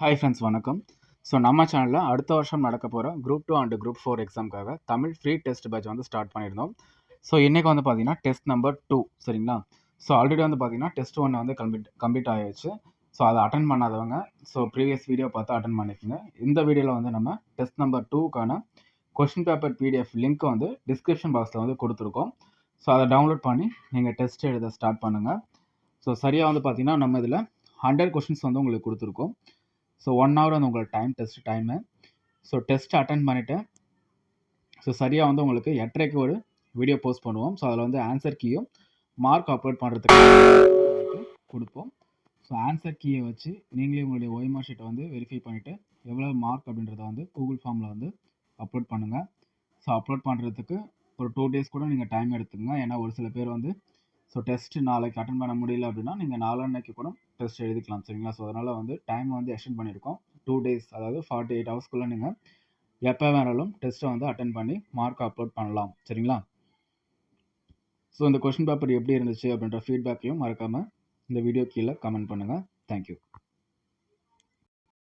Hi friends வணக்கம். So நம்ம சேனலில் அடுத்த வருஷம் நடக்க போகிற group two and group four எக்ஸாமுக்காக Tamil free test batch வந்து ஸ்டார்ட் பண்ணியிருந்தோம். ஸோ இன்றைக்கி வந்து பார்த்தீங்கன்னா டெஸ்ட் நம்பர் டூ சரிங்களா? ஸோ ஆல்ரெடி வந்து பார்த்தீங்கன்னா டெஸ்ட் ஒன்று வந்து கம்ப்ளீட் கம்ப்ளீட் ஆகிடுச்சு ஸோ அதை அட்டன் பண்ணாதவங்க ஸோ ப்ரீவியஸ் வீடியோ பார்த்து அட்டன் பண்ணிக்கோங்க. இந்த வீடியோவில் வந்து நம்ம டெஸ்ட் நம்பர் டூக்கான கொஷின் பேப்பர் பிடிஎஃப் லிங்க் வந்து டிஸ்கிரிப்ஷன் பாக்ஸில் வந்து கொடுத்துருக்கோம். ஸோ அதை டவுன்லோட் பண்ணி நீங்கள் டெஸ்ட் எழுத ஸ்டார்ட் பண்ணுங்கள் ஸோ சரியாக வந்து பார்த்தீங்கன்னா நம்ம இதில் ஹண்ட்ரட் கொஷின்ஸ் வந்து உங்களுக்கு கொடுத்துருக்கோம். ஸோ ஒன் ஹவர் வந்து உங்களுக்கு time test time so test attend பண்ணிவிட்டு ஸோ சரியாக வந்து உங்களுக்கு எட்டரைக்கு ஒரு வீடியோ போஸ்ட் பண்ணுவோம். ஸோ அதில் வந்து ஆன்சர் கீயும் மார்க் அப்லோட் பண்ணுறதுக்கு கொடுப்போம். ஸோ ஆன்சர் கீயை வச்சு நீங்களே உங்களுடைய ஒய்மா ஷீட்டை வந்து வெரிஃபை பண்ணிவிட்டு எவ்வளோ மார்க் அப்படின்றத வந்து கூகுள் ஃபார்மில் வந்து அப்லோட் பண்ணுங்கள் ஸோ அப்லோட் பண்ணுறதுக்கு ஒரு டூ டேஸ் கூட நீங்கள் டைம் எடுத்துக்கங்க. ஏன்னா ஒரு சில பேர் வந்து ஸோ டெஸ்ட்டு நாளைக்கு அட்டன் பண்ண முடியல அப்படின்னா நீங்கள் நாளான்னைக்கு கூட டெஸ்ட் எழுதிக்கலாம் சரிங்களா? ஸோ அதனால் வந்து டைம் வந்து எக்ஸ்டெண்ட் பண்ணியிருக்கோம். டூ டேஸ் அதாவது ஃபார்ட்டி எயிட் ஹவர்ஸ்க்குள்ளே நீங்கள் எப்போ வேணாலும் டெஸ்ட்டை வந்து அட்டன் பண்ணி மார்க் அப்லோட் பண்ணலாம் சரிங்களா? ஸோ இந்த கொஷின் பேப்பர் எப்படி இருந்துச்சு அப்படின்ற ஃபீட்பேக்கையும் மறக்காமல் இந்த வீடியோ கீழே கமெண்ட் பண்ணுங்கள் தேங்க்யூ